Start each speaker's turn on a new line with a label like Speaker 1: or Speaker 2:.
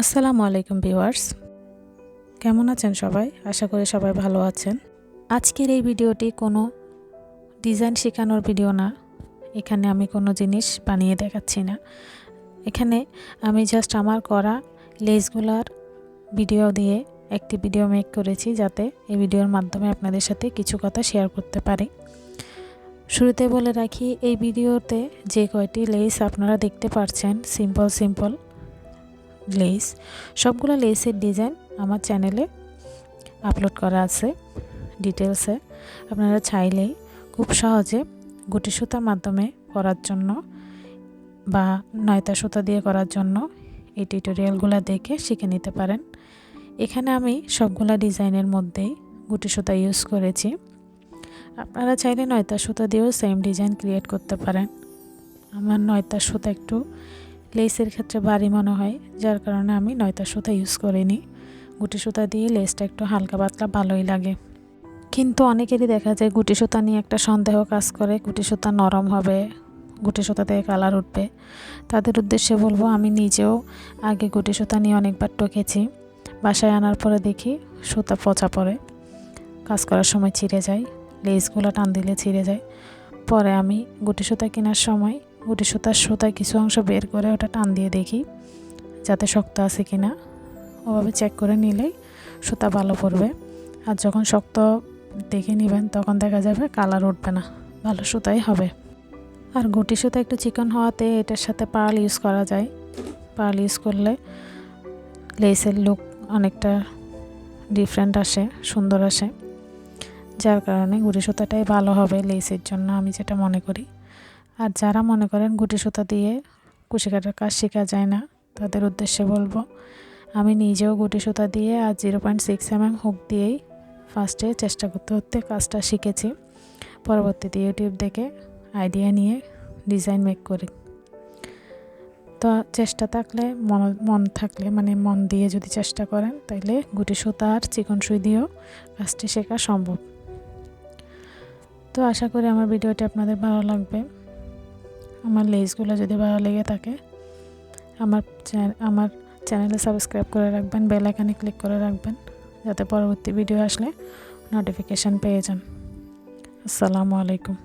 Speaker 1: আসসালামু আলাইকুম ভিউয়ার্স। কেমন আছেন সবাই? আশা করি সবাই ভালো আছেন। আজকের এই ভিডিওটি কোনো ডিজাইন শেখানোর ভিডিও না। এখানে আমি কোনো জিনিস বানিয়ে দেখাচ্ছি না। এখানে আমি জাস্ট আমার করা লেসগুলার ভিডিও দিয়ে একটি ভিডিও মেক করেছি যাতে এই ভিডিওর মাধ্যমে আপনাদের সাথে কিছু কথা শেয়ার করতে পারি। শুরুতে বলে রাখি, এই ভিডিওতে যে কয়টি লেস আপনারা দেখতে পাচ্ছেন সিম্পল সিম্পল লেস, সবগুলো লেসের ডিজাইন আমার চ্যানেলে আপলোড করা আছে ডিটেলসে আপনারা চাইলেই খুব সহজে গুটি সুতার মাধ্যমে করার জন্য বা নয়তা সুতা দিয়ে করার জন্য এই টিউটোরিয়ালগুলো দেখে শিখে নিতে পারেন। এখানে আমি সবগুলা ডিজাইনের মধ্যেই গুটি সুতা ইউজ করেছি। আপনারা চাইলে নয়তা সুতা দিয়েও সেম ডিজাইন ক্রিয়েট করতে পারেন। আমার নয়তা সুতা একটু লেসের ক্ষেত্রে ভারী মনে হয়, যার কারণে আমি নয়তা সুতা ইউজ করিনি। গুটি সুতা দিয়ে লেসটা একটু হালকা পাতলা ভালোই লাগে। কিন্তু অনেকেরই দেখা যায় গুটি সুতা নিয়ে একটা সন্দেহ কাজ করে, গুটি সুতা নরম হবে, গুটি সুতা থেকে কালার উঠবে। তাদের উদ্দেশ্যে বলব, আমি নিজেও আগে গুটি সুতা নিয়ে অনেকবার টকেছি বাসায় আনার পরে দেখি সুতা পচা পড়ে। কাজ করার সময় ছিঁড়ে যায়, লেসগুলো টান দিলে ছিঁড়ে যায়। পরে আমি গুটি সুতা কেনার সময় গুটি সুতার সুতায় কিছু অংশ বের করে ওটা টান দিয়ে দেখি যাতে শক্ত আছে কি না। ওভাবে চেক করে নিলেই সুতা ভালো পড়বে। আর যখন শক্ত দেখে নেবেন, তখন দেখা যাবে কালার উঠবে না। ভালো সুতাই হবে। আর গুটি সুতা একটু চিকন হওয়াতে এটার সাথে পার্ল ইউজ করা যায়। পার্ল ইউজ করলে লেসের লুক অনেকটা ডিফারেন্ট আসে, সুন্দর আসে। যার কারণে গুটি সুতাটাই ভালো হবে লেসের জন্য, আমি যেটা মনে করি। আর যারা মনে করেন গুটি সুতা দিয়ে কুশি কাটার কাজ শেখা যায় না, তাদের উদ্দেশ্যে বলব, আমি নিজেও গুটি সুতা দিয়ে আর zero point six M M hook দিয়েই ফার্স্টে চেষ্টা করতে করতে কাজটা শিখেছি। পরবর্তীতে ইউটিউব দেখে আইডিয়া নিয়ে ডিজাইন মেক করি। তো চেষ্টা থাকলে, মন মন থাকলে মানে মন দিয়ে যদি চেষ্টা করেন, তাইলে গুটি সুতা আর চিকন সুই দিয়েও কাজটি শেখা সম্ভব। তো আশা করি আমার ভিডিওটি আপনাদের ভালো লাগবে। আমার লেসগুলো যদি ভালো লেগে থাকে, আমার আমার চ্যানেলে সাবস্ক্রাইব করে রাখবেন বেল আইকনে ক্লিক করে রাখবেন, যাতে পরবর্তী ভিডিও আসলে নোটিফিকেশান পেয়ে যান। আসসালামু আলাইকুম।